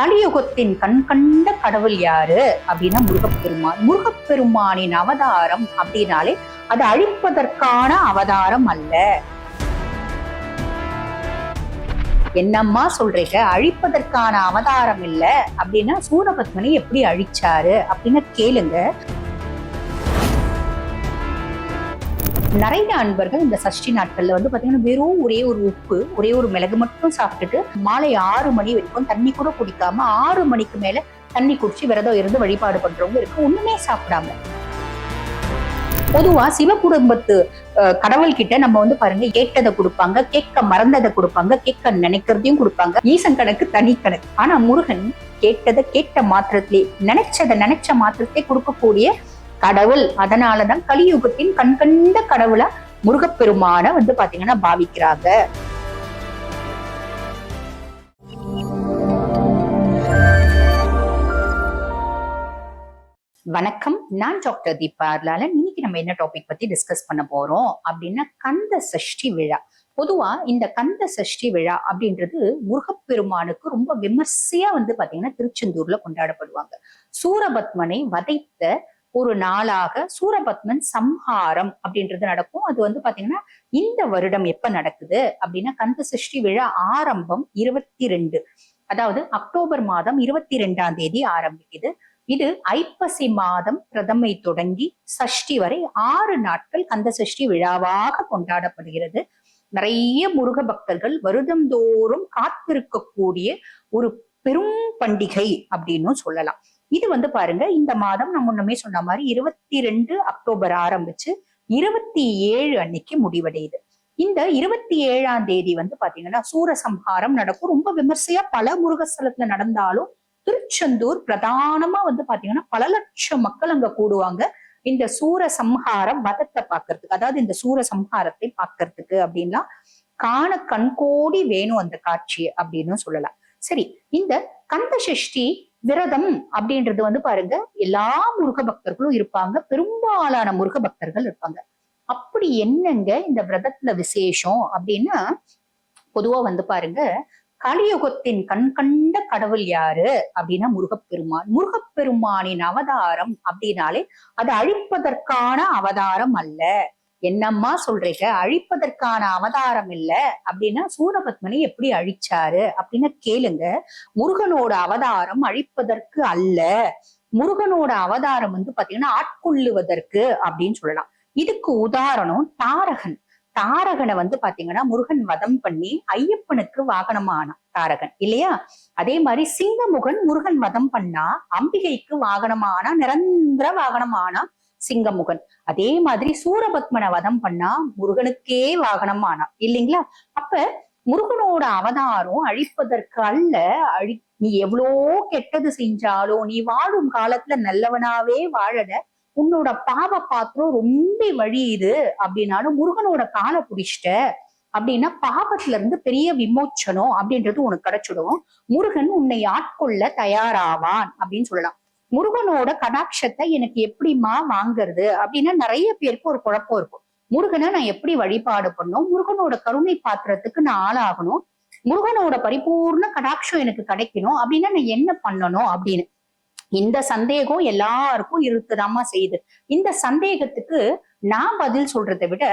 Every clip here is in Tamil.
கலியுகத்தின் கண் கண்ட கடவுள் யாரு? அப்படின்னா முருகப்பெருமான். முருகப்பெருமானின் அவதாரம் அப்படின்னாலே அது அழிப்பதற்கான அவதாரம் அல்ல. என்னம்மா சொல்றீங்க? அழிப்பதற்கான அவதாரம் இல்ல. அப்படின்னா சூரபத்மனை எப்படி அழிச்சாரு? அப்படின்னு கேளுங்க. நிறைய அன்பர்கள் இந்த சஷ்டி நாட்கள்ல வந்து பாத்தீங்கன்னா வெறும் ஒரே ஒரு உப்பு ஒரே ஒரு மிளகு மட்டும் சாப்பிட்டுட்டு மாலை ஆறு மணி வரைக்கும் தண்ணி கூட குடிக்காம ஆறு மணிக்கு மேல தண்ணி குடிச்சு விரதம் இருந்து வழிபாடு பண்றவங்க இருக்கு. ஒண்ணுமே சாப்பிடாம. பொதுவா சிவ குடும்பத்து கடவுள் கிட்ட நம்ம வந்து பாருங்க கேட்டதை கொடுப்பாங்க கேட்க மறந்ததை கொடுப்பாங்க கேட்க நினைக்கிறதையும் கொடுப்பாங்க. ஈசன் கணக்கு தனி கணக்கு. ஆனா முருகன் கேட்டதை கேட்ட மாத்திரத்திலே நினைச்சதை நினைச்ச மாத்திரத்தை கொடுக்கக்கூடிய கடவுள். அதனாலதான் கலியுகத்தின் கண்கண்ட கடவுளை முருகப்பெருமான வந்து பாத்தீங்கன்னா பாவிக்கிறாங்க. வணக்கம். நான் டாக்டர் தீபா அர்லாலன் இன்னைக்கு நம்ம என்ன டாபிக் பத்தி டிஸ்கஸ் பண்ண போறோம் அப்படின்னா கந்த சஷ்டி விழா. பொதுவா இந்த கந்த சஷ்டி விழா அப்படின்றது முருகப்பெருமானுக்கு ரொம்ப விமர்சையா வந்து பாத்தீங்கன்னா திருச்செந்தூர்ல கொண்டாடப்படுவாங்க. சூரபத்மனை வதைத்த ஒரு நாளாக சூரபத்மன் சம்ஹாரம் அப்படின்றது நடக்கும். அது வந்து பாத்தீங்கன்னா இந்த வருடம் எப்ப நடக்குது அப்படின்னா கந்த சஷ்டி விழா ஆரம்பம் இருபத்தி ரெண்டு அதாவது அக்டோபர் மாதம் இருபத்தி ரெண்டாம் தேதி ஆரம்பிக்குது. இது ஐப்பசி மாதம் பிரதமை தொடங்கி சஷ்டி வரை ஆறு நாட்கள் கந்த சஷ்டி விழாவாக கொண்டாடப்படுகிறது. நிறைய முருக பக்தர்கள் வருடந்தோறும் காத்திருக்கக்கூடிய ஒரு பெரும் பண்டிகை அப்படின்னு சொல்லலாம். இது வந்து பாருங்க இந்த மாதம் நம்ம முன்னமே சொன்ன மாதிரி இருபத்தி ரெண்டு அக்டோபர் ஆரம்பிச்சு இருபத்தி ஏழு அன்னைக்கு முடிவடையுது. இந்த இருபத்தி ஏழாம் தேதி வந்து பாத்தீங்கன்னா சூரசம்ஹாரம் நடக்கும். ரொம்ப விமர்சையா பல முருகஸ்தலத்துல நடந்தாலும் திருச்செந்தூர் பிரதானமா வந்து பாத்தீங்கன்னா பல லட்சம் மக்கள் அங்க கூடுவாங்க. இந்த சூர சம்ஹாரம் வதத்தை பாக்குறதுக்கு அதாவது இந்த சூர சம்ஹாரத்தை பாக்குறதுக்கு அப்படின்னா காண கண்கோடி வேணும் அந்த காட்சி அப்படின்னு சொல்லலாம். சரி இந்த கந்த சஷ்டி விரதம் அப்படின்றது வந்து பாருங்க எல்லா முருக பக்தர்களும் இருப்பாங்க. பெரும்பாலான முருக பக்தர்கள் இருப்பாங்க. அப்படி என்னங்க இந்த விரதத்துல விசேஷம் அப்படின்னா பொதுவா வந்து பாருங்க கலியுகத்தின் கண் கண்ட கடவுள் யாரு அப்படின்னா முருகப்பெருமான். முருகப்பெருமானின் அவதாரம் அப்படின்னாலே அது அழிப்பதற்கான அவதாரம் அல்ல. என்னம்மா சொல்றீங்க? அழிப்பதற்கான அவதாரம் இல்ல. அப்படின்னா சூரபத்மனை எப்படி அழிச்சாரு? அப்படின்னு கேளுங்க. முருகனோட அவதாரம் அழிப்பதற்கு அல்ல. முருகனோட அவதாரம் வந்து பாத்தீங்கன்னா ஆட்கொள்ளுவதற்கு அப்படின்னு சொல்லலாம். இதுக்கு உதாரணம் தாரகன். தாரகனை வந்து பாத்தீங்கன்னா முருகன் வதம் பண்ணி ஐயப்பனுக்கு வாகனமானான் தாரகன். இல்லையா? அதே மாதிரி சிங்கமுகன் முருகன் வதம் பண்ணா அம்பிகைக்கு வாகனமானா நிரந்தர வாகனமானா சிங்கமுகன். அதே மாதிரி சூரபத்மனை வதம் பண்ணா முருகனுக்கே வாகனம் ஆனா. இல்லைங்களா? அப்ப முருகனோட அவதாரம் அழிப்பதற்கு அல்ல அழி நீ எவ்வளோ கெட்டது செஞ்சாலும் நீ வாழும் காலத்துல நல்லவனாவே வாழல உன்னோட பாவ பாத்திரம் ரொம்ப வழியுது அப்படின்னாலும் முருகனோட காலை புடிச்சிட்ட அப்படின்னா பாவத்துல இருந்து பெரிய விமோச்சனம் அப்படின்றது உனக்கு கிடைச்சிடும். முருகன் உன்னை ஆட்கொள்ள தயாராவான் அப்படின்னு சொல்லலாம். முருகனோட கடாட்சத்தை எனக்கு எப்படிம்மா வாங்குறது அப்படின்னு நிறைய பேருக்கு ஒரு குழப்பம் இருக்கும். முருகனை நான் எப்படி வழிபாடு பண்ணும் முருகனோட கருணை பாத்திரத்துக்கு நான் ஆளாகணும். முருகனோட பரிபூர்ண கடாட்சம் எனக்கு கிடைக்கணும். அப்படின்னா நான் என்ன பண்ணணும் அப்படின்னு? இந்த சந்தேகம் எல்லாருக்கும் இருக்குதாம்மா செய்யுது. இந்த சந்தேகத்துக்கு நான் பதில் சொல்றதை விட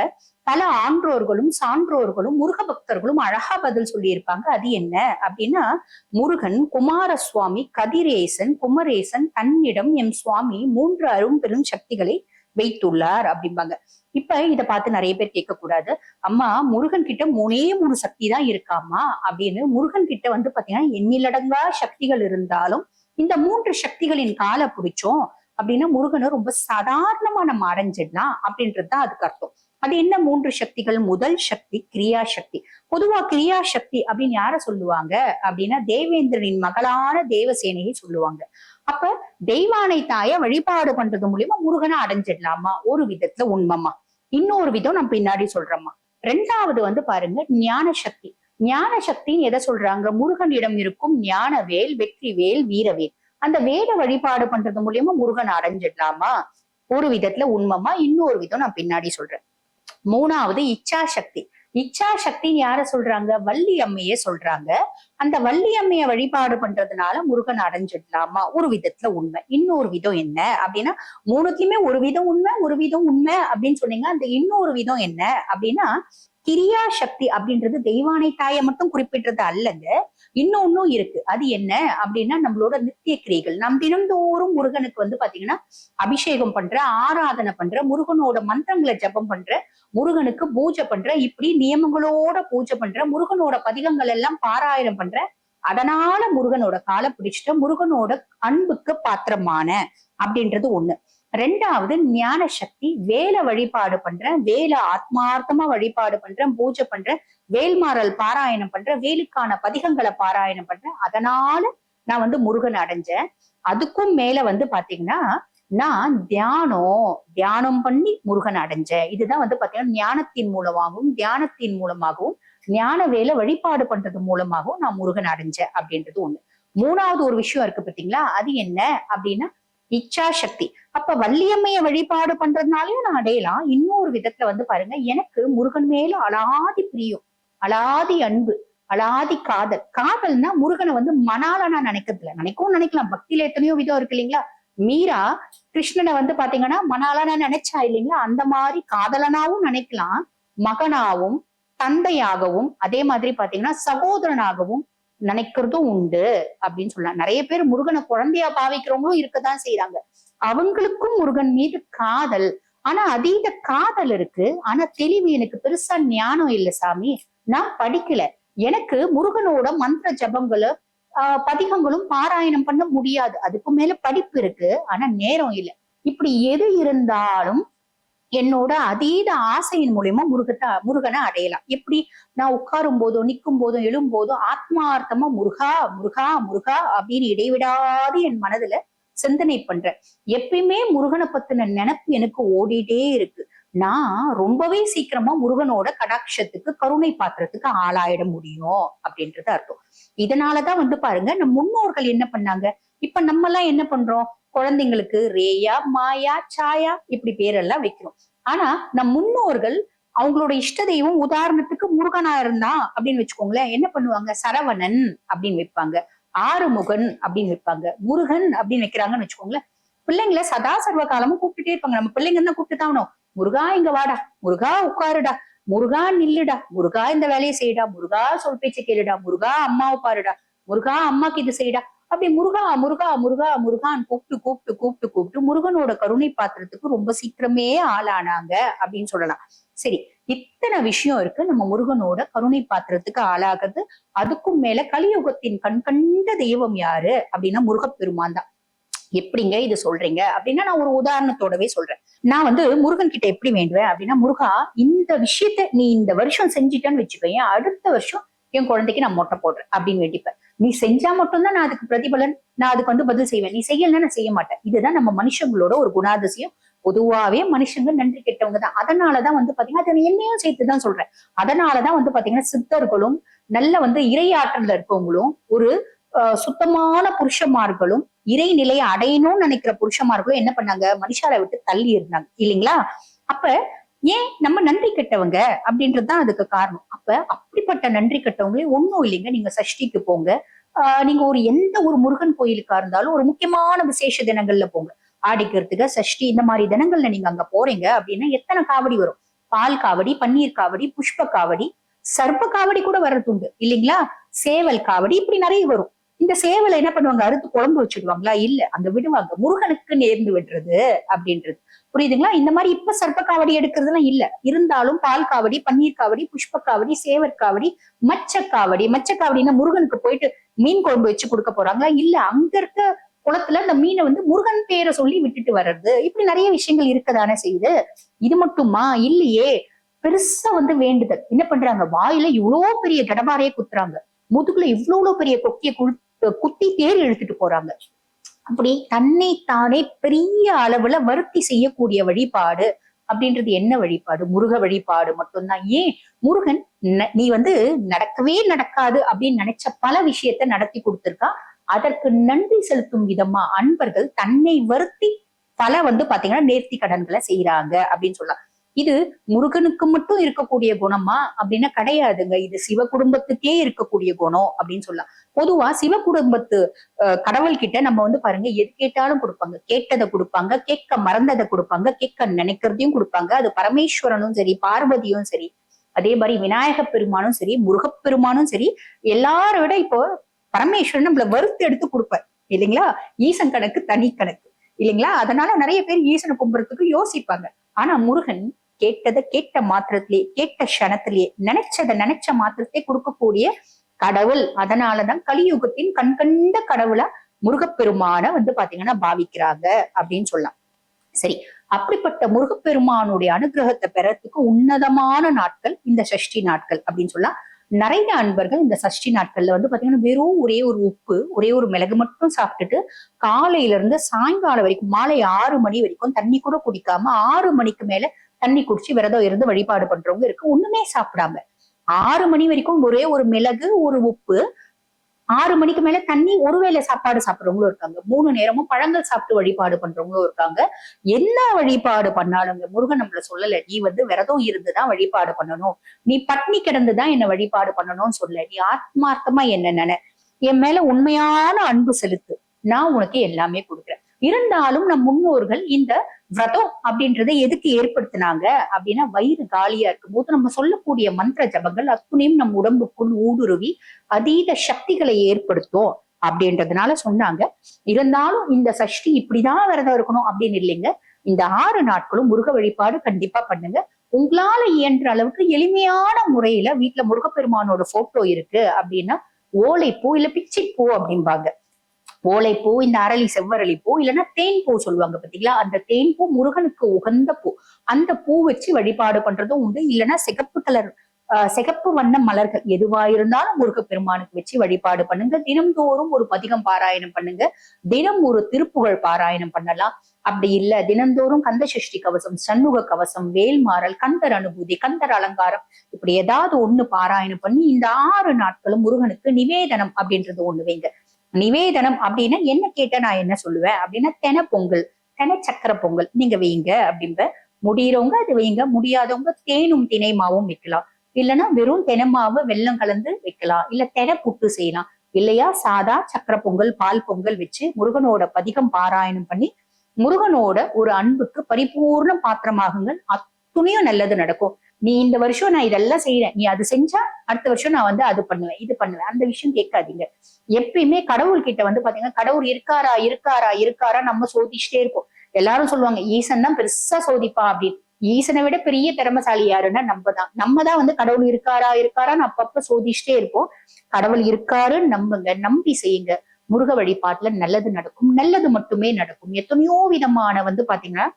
பல ஆன்றோர்களும் சான்றோர்களும் முருக பக்தர்களும் அழகா பதில் சொல்லியிருப்பாங்க. அது என்ன அப்படின்னா முருகன் குமாரசுவாமி கதிரேசன் குமரேசன் தன்னிடம் எம் சுவாமி மூன்று அரும் பெரும் சக்திகளை வைத்துள்ளார் அப்படிம்பாங்க. இப்ப இத பார்த்து நிறைய பேர் கேட்கக்கூடாது. அம்மா முருகன் கிட்ட மூணே மூணு சக்தி தான் இருக்காமா அப்படின்னு முருகன் கிட்ட வந்து பாத்தீங்கன்னா எண்ணிலடங்கா சக்திகள் இருந்தாலும் இந்த மூன்று சக்திகளின் காலை பிடிச்சோம். அப்படின்னா முருகனை ரொம்ப சாதாரணமா நம்ம அடைஞ்சிடலாம் அப்படின்றது தான் அதுக்கு அர்த்தம். அது என்ன மூன்று சக்திகள்? முதல் சக்தி கிரியா சக்தி. பொதுவா கிரியா சக்தி அப்படின்னு யார சொல்லுவாங்க? அப்படின்னா தேவேந்திரனின் மகளான தேவசேனையை சொல்லுவாங்க. அப்ப தெய்வானை தாய வழிபாடு பண்றது மூலியமா முருகனை அடைஞ்சிடலாமா? ஒரு விதத்துல உண்மைமா. இன்னொரு விதம் நம்ம பின்னாடி சொல்றோமா ரெண்டாவது வந்து பாருங்க ஞான சக்தி. ஞான சக்தின்னு எதை சொல்றாங்க? முருகனிடம் இருக்கும் ஞான வேல் வெற்றி வேல் வீரவேல். அந்த வேத வழிபாடு பண்றது மூலியமா முருகன் அடைஞ்சிடலாமா? ஒரு விதத்துல உண்மைமா இன்னொரு விதம் நான் பின்னாடி சொல்றேன். மூணாவது இச்சா சக்தி இச்சா சக்தின்னு யார சொல்றாங்க? வள்ளி அம்மையே சொல்றாங்க. அந்த வள்ளி அம்மைய வழிபாடு பண்றதுனால முருகன் அடைஞ்சிடலாமா? ஒரு விதத்துல உண்மை. இன்னொரு விதம் என்ன? அப்படின்னா மூணுத்தையுமே ஒரு விதம் உண்மை ஒரு விதம் உண்மை அப்படின்னு சொன்னீங்க அந்த இன்னொரு விதம் என்ன? அப்படின்னா கிரியா சக்தி அப்படின்றது தெய்வானை தாயை மட்டும் குறிப்பிட்டது அல்லங்க. இன்னொன்னும் இருக்கு. அது என்ன அப்படின்னா நம்மளோட நித்திய கிரிகள் நம் தினந்தோறும் முருகனுக்கு வந்து பாத்தீங்கன்னா அபிஷேகம் பண்ற ஆராதனை பண்ற முருகனோட மந்திரங்களை ஜபம் பண்ற முருகனுக்கு பூஜை பண்ற இப்படி நியமங்களோட பூஜை பண்ற முருகனோட பதிகங்கள் எல்லாம் பாராயணம் பண்ற அதனால முருகனோட காலை பிடிச்சிட்டு முருகனோட அன்புக்கு பாத்திரமான அப்படின்றது ஒண்ணு. ரெண்டாவது ஞான சக்தி வேலை வழிபாடு பண்றேன் வேலை ஆத்மார்த்தமா வழிபாடு பண்றேன் பூஜை பண்றேன் வேல்மாறல் பாராயணம் பண்றேன் வேலுக்கான பதிகங்களை பாராயணம் பண்றேன் அதனால நான் வந்து முருகன் அடைஞ்சேன். அதுக்கும் மேல வந்து பாத்தீங்கன்னா நான் தியானம் தியானம் பண்ணி முருகன் அடைஞ்சேன். இதுதான் வந்து பாத்தீங்கன்னா ஞானத்தின் மூலமாகவும் தியானத்தின் மூலமாகவும் ஞான வேலை வழிபாடு பண்றது மூலமாகவும் நான் முருகன் அடைஞ்சேன் அப்படின்றது ஒண்ணு. மூணாவது ஒரு விஷயம் இருக்கு பாத்தீங்களா? அது என்ன அப்படின்னா இச்சா சக்தி அப்ப வள்ளியம்மைய வழிபாடு பண்றதுனாலயும் நான் அடையலாம். இன்னொரு விதத்துல வந்து பாருங்க எனக்கு முருகன் மேல அலாதி பிரியம் அலாதி அன்பு அலாதி காதல். காதல்னா முருகனை வந்து மணால நான் நினைக்கிறது இல்லை நினைக்கவும் நினைக்கலாம். பக்தியில எத்தனையோ விதம் இருக்கு இல்லைங்களா? மீரா கிருஷ்ணனை வந்து பாத்தீங்கன்னா மணாலனா நினைச்சா இல்லைங்களா? அந்த மாதிரி காதலனாவும் நினைக்கலாம். மகனாவும் தந்தையாகவும் அதே மாதிரி பாத்தீங்கன்னா சகோதரனாகவும் நினைக்கிறதும் உண்டு அப்படின்னு சொல்லலாம் நிறைய பேர் முருகனை குழந்தையா பாவிக்கிறவங்களும் இருக்கதான் செய்யறாங்க அவங்களுக்கும் முருகன் மீது காதல். ஆனா அதீத காதல் இருக்கு. ஆனா தெளிவு எனக்கு பெருசா ஞானம் இல்ல சாமி. நான் படிக்கல. எனக்கு முருகனோட மந்திர ஜபங்களை ஆஹ் பதிகங்களும் பாராயணம் பண்ண முடியாது. அதுக்கு மேல படிப்பு இருக்கு. ஆனா நேரம் இல்லை. இப்படி எது இருந்தாலும் என்னோட அதீத ஆசையின் மூலியமா முருகத்தை முருகனை அடையலாம். எப்படி? நான் உட்காரும் போதோ நிற்கும் போதும் எழும் போதும் ஆத்மார்த்தமா முருகா முருகா முருகா அப்படின்னு இடைவிடாது என் மனதுல சிந்தனை பண்றேன். எப்பயுமே முருகனை பத்தின நினப்பு எனக்கு ஓடிட்டே இருக்கு. நான் ரொம்பவே சீக்கிரமா முருகனோட கடாட்சத்துக்கு கருணை பாத்திரத்துக்கு ஆளாயிட முடியும் அப்படின்றது அர்த்தம். இதனாலதான் வந்து பாருங்க நம் முன்னோர்கள் என்ன பண்ணாங்க? இப்ப நம்ம எல்லாம் என்ன பண்றோம்? குழந்தைங்களுக்கு ரேயா மாயா சாயா இப்படி பேரெல்லாம் வைக்கிறோம். ஆனா நம் முன்னோர்கள் அவங்களோட இஷ்ட தெய்வம் உதாரணத்துக்கு முருகனா இருந்தா அப்படின்னு வச்சுக்கோங்களேன் என்ன பண்ணுவாங்க? சரவணன் அப்படின்னு வைப்பாங்க. ஆறுமுகன் அப்படின்னு வைப்பாங்க. முருகன் அப்படின்னு வைக்கிறாங்கன்னு வச்சுக்கோங்களேன். பிள்ளைங்களை சதா சர்வ காலமும் கூப்பிட்டுட்டே இருப்பாங்க. நம்ம பிள்ளைங்க தான் கூப்பிட்டு தான் முருகா இங்க வாடா. முருகா உட்காருடா. முருகா நில்லுடா. முருகா இந்த வேலையை செய்யடா. முருகா சொல் பேச்சு கேளுடா. முருகா அம்மாவை பாருடா. முருகா அம்மாக்கு இது செய்யடா. அப்படி முருகா முருகா முருகா முருகான் கூப்பிட்டு கூப்பிட்டு கூப்பிட்டு கூப்பிட்டு முருகனோட கருணை பாத்திரத்துக்கு ரொம்ப சீக்கிரமே ஆளானாங்க அப்படின்னு சொல்லலாம். சரி இத்தனை விஷயம் இருக்கு. நம்ம முருகனோட கருணை பாத்திரத்துக்கு ஆளாகிறது. அதுக்கும் மேல கலியுகத்தின் கண் கண்ட தெய்வம் யாரு? அப்படின்னா முருகப்பெருமான் தான். எப்படிங்க இது சொல்றீங்க? அப்படின்னா நான் ஒரு உதாரணத்தோடவே சொல்றேன். நான் வந்து முருகன் கிட்ட எப்படி வேண்டுவேன் அப்படின்னா முருகா இந்த விஷயத்த நீ இந்த வருஷம் செஞ்சிட்டேன்னு வச்சுக்கோங்க அடுத்த வருஷம் என் குழந்தைக்கு நான் மொட்டை போடுறேன் அப்படின்னு வேண்டிப்பேன். நீ செஞ்சா மட்டும்தான் நான் அதுக்கு பிரதிபலன் நான் அதுக்கு வந்து பதில் செய்வேன். நீ செய்யலன்னா நான் செய்ய மாட்டேன். இதுதான் நம்ம மனுஷங்களோட ஒரு குணாதிசயம். பொதுவாவே மனுஷங்க நன்றி கெட்டவங்க தான். அதனாலதான் வந்து பாத்தீங்கன்னா அதை என்னையும் சேர்த்துதான் சொல்றேன். அதனாலதான் வந்து பாத்தீங்கன்னா சித்தர்களும் நல்ல வந்து இரையாற்றல இருக்கவங்களும் ஒரு சுத்தமான புருஷமார்களும் இறைநிலையை அடையணும்னு நினைக்கிற புருஷமார்களும் என்ன பண்ணாங்க? மனுஷாரை விட்டு தள்ளி இருந்தாங்க. இல்லைங்களா? அப்ப ஏன் நம்ம நன்றி கெட்டவங்க அப்படின்றதுதான் அதுக்கு காரணம். அப்ப அப்படிப்பட்ட நன்றி கெட்டவங்களே ஒன்றும் இல்லைங்க. நீங்க சஷ்டிக்கு போங்க. ஆஹ் நீங்க ஒரு எந்த ஒரு முருகன் கோயிலுக்கா இருந்தாலும் ஒரு முக்கியமான விசேஷ தினங்கள்ல போங்க. ஆடிக்கிறதுக்கு சஷ்டி இந்த மாதிரி தினங்கள்ல நீங்க அங்க போறீங்க அப்படின்னா எத்தனை காவடி வரும்? பால் காவடி பன்னீர் காவடி புஷ்ப காவடி சர்ப்ப காவடி கூட வர்றது உண்டு இல்லைங்களா? சேவல் காவடி இப்படி நிறைய வரும். இந்த சேவலை என்ன பண்ணுவாங்க? அறுத்து குழம்பு வச்சுடுவாங்களா? இல்ல. அங்க விடுவாங்க. முருகனுக்கு நேர்ந்து விடுறது அப்படின்றது. புரியுதுங்களா? இந்த மாதிரி இப்ப சர்ப்ப காவடி எடுக்கிறதுலாம் இல்ல. இருந்தாலும் பால் காவடி பன்னீர் காவடி புஷ்ப காவடி சேவர் காவடி மச்ச காவடி மச்ச காவடினா முருகனுக்கு போயிட்டு மீன் குழம்பு வச்சு கொடுக்க போறாங்களா? இல்ல. அங்க இருக்க குளத்துல அந்த மீனை வந்து முருகன் பேரை சொல்லி விட்டுட்டு வர்றது. இப்படி நிறைய விஷயங்கள் இருக்கதானே செய்யுது. இது மட்டுமா? இல்லையே. பெருசா வந்து வேண்டுதல். என்ன பண்றாங்க? வாயில இவ்வளவு பெரிய கடபாரையே குத்துறாங்க. முதுகுல இவ்வளவு பெரிய கொக்கிய குத்தி தேர் இழுத்துட்டு போறாங்க. அப்படி தன்னைத்தானே பெரிய அளவுல வருத்தி செய்யக்கூடிய வழிபாடு அப்படின்றது என்ன வழிபாடு? முருக வழிபாடு மட்டும்தான். ஏன்? முருகன் நீ வந்து நடக்கவே நடக்காது அப்படின்னு நினைச்ச பல விஷயத்த நடத்தி கொடுத்திருக்கா. அதற்கு நன்றி செலுத்தும் விதமா அன்பர்கள் தன்னை வருத்தி பல வந்து பாத்தீங்கன்னா நேர்த்தி கடன்களை செய்யறாங்க அப்படின்னு சொல்லலாம். இது முருகனுக்கு மட்டும் இருக்கக்கூடிய குணமா? அப்படின்னா கிடையாதுங்க. இது சிவ குடும்பத்துக்கே இருக்கக்கூடிய குணம் அப்படின்னு சொல்லலாம். பொதுவா சிவ குடும்பத்து கடவுள் கிட்ட நம்ம வந்து பாருங்க எது கேட்டாலும் கொடுப்பாங்க. கேட்டதை கொடுப்பாங்க கேட்க மறந்ததை கொடுப்பாங்க கேட்க நினைக்கிறதையும் கொடுப்பாங்க. அது பரமேஸ்வரனும் சரி பார்வதியும் சரி அதே மாதிரி விநாயக பெருமானும் சரி முருகப்பெருமானும் சரி எல்லாரை விட இப்போ பரமேஸ்வரன் நம்மள வறுத்து எடுத்து கொடுப்பார். இல்லைங்களா? ஈசன் கணக்கு தனி கணக்கு. இல்லைங்களா? அதனால நிறைய பேர் ஈசனை கும்புறதுக்கு யோசிப்பாங்க. ஆனா முருகன் கேட்டதை கேட்ட மாத்திரத்திலேயே கேட்ட க்ஷணத்திலேயே நினைச்சதை நினைச்ச மாத்திரத்தை கொடுக்கக்கூடிய கடவுள். அதனாலதான் கலியுகத்தின் கண்கண்ட கடவுளா முருகப்பெருமான வந்து பாத்தீங்கன்னா பாவிக்கிறாங்க அப்படின்னு சொல்லலாம். சரி அப்படிப்பட்ட முருகப்பெருமானுடைய அனுகிரகத்தை பெறத்துக்கு உன்னதமான நாட்கள் இந்த சஷ்டி நாட்கள் அப்படின்னு சொல்லலாம். நிறைய அன்பர்கள் இந்த சஷ்டி நாட்கள்ல வந்து பாத்தீங்கன்னா வெறும் ஒரே ஒரு உப்பு ஒரே ஒரு மிளகு மட்டும் சாப்பிட்டுட்டு காலையில இருந்து சாயங்காலம் வரைக்கும் மாலை ஆறு மணி வரைக்கும் தண்ணி கூட குடிக்காம ஆறு மணிக்கு மேல தண்ணி குடிச்சு விரதம் இருந்து வழிபாடு பண்றவங்க இருக்கு. ஒண்ணுமே சாப்பிடாம ஆறு மணி வரைக்கும் ஒரே ஒரு மிளகு ஒரு உப்பு. ஆறு மணிக்கு மேல தண்ணி ஒருவேளை சாப்பாடு சாப்பிடுறவங்களும் இருக்காங்க. மூணு நேரமும் பழங்கள் சாப்பிட்டு வழிபாடு பண்றவங்களும் இருக்காங்க. என்ன வழிபாடு பண்ணாலுங்க முருகன் நம்மள சொல்லல. நீ வந்து விரதம் இருந்துதான் வழிபாடு பண்ணணும். நீ பட்னி கிடந்துதான் என்ன வழிபாடு பண்ணணும்னு சொல்ல நீ ஆத்மார்த்தமா என்ன நினை. என் மேல உண்மையான அன்பு செலுத்து. நான் உனக்கு எல்லாமே கொடுக்குறேன். இருந்தாலும் நம் முன்னோர்கள் இந்த விரதம் அப்படின்றத எதுக்கு ஏற்படுத்தினாங்க அப்படின்னா வயிறு காலியா இருக்கும் போது நம்ம சொல்லக்கூடிய மந்திர ஜபங்கள் அத்துணையும் நம் உடம்புக்குள் ஊடுருவி அதீத சக்திகளை ஏற்படுத்தும் அப்படின்றதுனால சொன்னாங்க. இருந்தாலும் இந்த சஷ்டி இப்படிதான் விரதம் இருக்கணும் அப்படின்னு இல்லைங்க. இந்த ஆறு நாட்களும் முருக வழிபாடு கண்டிப்பா பண்ணுங்க. உங்களால இயன்ற அளவுக்கு எளிமையான முறையில வீட்டுல முருகப்பெருமானோட போட்டோ இருக்கு அப்படின்னா ஓலைப்பூ இல்ல பிச்சைப்பூ அப்படிம்பாங்க. ஓலைப்பூ இந்த அரளி செவ்வரளி பூ இல்லைன்னா தேன் பூ சொல்லுவாங்க பாத்தீங்களா? அந்த தேன் பூ முருகனுக்கு உகந்த பூ. அந்த பூ வச்சு வழிபாடு பண்றதும் உண்டு. இல்லைன்னா சிகப்பு கலர் சிகப்பு வண்ண மலர்கள். எதுவா இருந்தாலும் முருகப்பெருமானுக்கு வச்சு வழிபாடு பண்ணுங்க. தினம்தோறும் ஒரு பதிகம் பாராயணம் பண்ணுங்க. தினம் ஒரு திருப்புகழ் பாராயணம் பண்ணலாம். அப்படி இல்ல. தினந்தோறும் கந்த சஷ்டி கவசம் சண்முக கவசம் வேல்மாறல் கந்தர் அனுபூதி கந்தர் அலங்காரம். இப்படி ஏதாவது ஒண்ணு பாராயணம் பண்ணி இந்த ஆறு நாட்களும் முருகனுக்கு நிவேதனம் அப்படின்றது ஒண்ணு வைங்க. நிவேதனம் அப்படின்னா என்ன கேட்ட நான் என்ன சொல்லுவேன்? அப்படின்னா தென பொங்கல் தென சக்கர பொங்கல். நீங்க வைங்க அப்படிம்ப முடியறவங்க அது வைங்க முடியாதவங்க தேனும் தினை மாவும் வைக்கலாம் இல்லைன்னா வெறும் தெனமாவு வெள்ளம் கலந்து வைக்கலாம் இல்ல தென புட்டு செய்யலாம். இல்லையா? சாதா சக்கர பொங்கல் பால் பொங்கல் வச்சு முருகனோட பதிகம் பாராயணம் பண்ணி முருகனோட ஒரு அன்புக்கு பரிபூர்ண பாத்திரமாகுங்கள். அத்துணையும் நல்லது நடக்கும். நீ இந்த வருஷம் நான் இதெல்லாம் செய்யறேன் நீ அது செஞ்சா அடுத்த வருஷம் நான் வந்து அது பண்ணுவேன் இது பண்ணுவேன். அந்த விஷயம் கேட்காதீங்க. எப்பயுமே கடவுள் கிட்ட வந்து பாத்தீங்கன்னா கடவுள் இருக்காரா இருக்காரா இருக்காரா நம்ம சோதிச்சுட்டே இருப்போம். எல்லாரும் சொல்லுவாங்க ஈசன் தான் பெருசா சோதிப்பா அப்படின்னு. ஈசனை விட பெரிய திறமசாலி யாருன்னா நம்ம தான் நம்ம தான் வந்து கடவுள் இருக்காரா இருக்காரான்னு அப்பப்ப சோதிச்சுட்டே இருப்போம். கடவுள் இருக்காருன்னு நம்புங்க நம்பி செய்யுங்க. முருக வழிபாட்டுல நல்லது நடக்கும். நல்லது மட்டுமே நடக்கும். எத்தனையோ விதமான வந்து பாத்தீங்கன்னா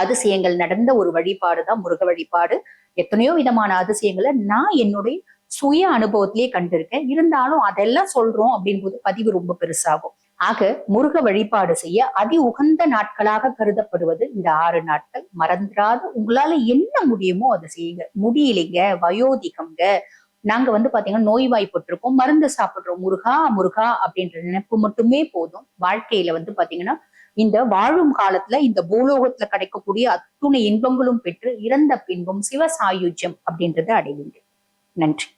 அதிசயங்கள் நடந்த ஒரு வழிபாடு தான் முருக வழிபாடு. எத்தனையோ விதமான அதிசயங்களை நான் என்னுடைய சுய அனுபவத்திலேயே கண்டிருக்கேன். இருந்தாலும் அதெல்லாம் சொல்றோம் அப்படின் பதிவு ரொம்ப பெருசாகும். ஆக முருக வழிபாடு செய்ய அதி உகந்த நாட்களாக கருதப்படுவது இந்த ஆறு நாட்கள். மறந்துடாது உங்களால என்ன முடியுமோ அதை செய்யுங்க. முடியலைங்க வயோதிகம்ங்க. நாங்க வந்து பாத்தீங்கன்னா நோய்வாய்ப்பட்டிருக்கோம் மருந்து சாப்பிடுறோம். முருகா முருகா அப்படின்ற நினைப்பு மட்டுமே போதும். வாழ்க்கையில வந்து பாத்தீங்கன்னா இந்த வாழும் காலத்துல இந்த பூலோகத்துல கிடைக்கக்கூடிய அத்துணை இன்பங்களும் பெற்று இறந்த பின்பும் சிவ சாயுஜ்யம் அப்படின்றத அடைவீங்க நன்றி.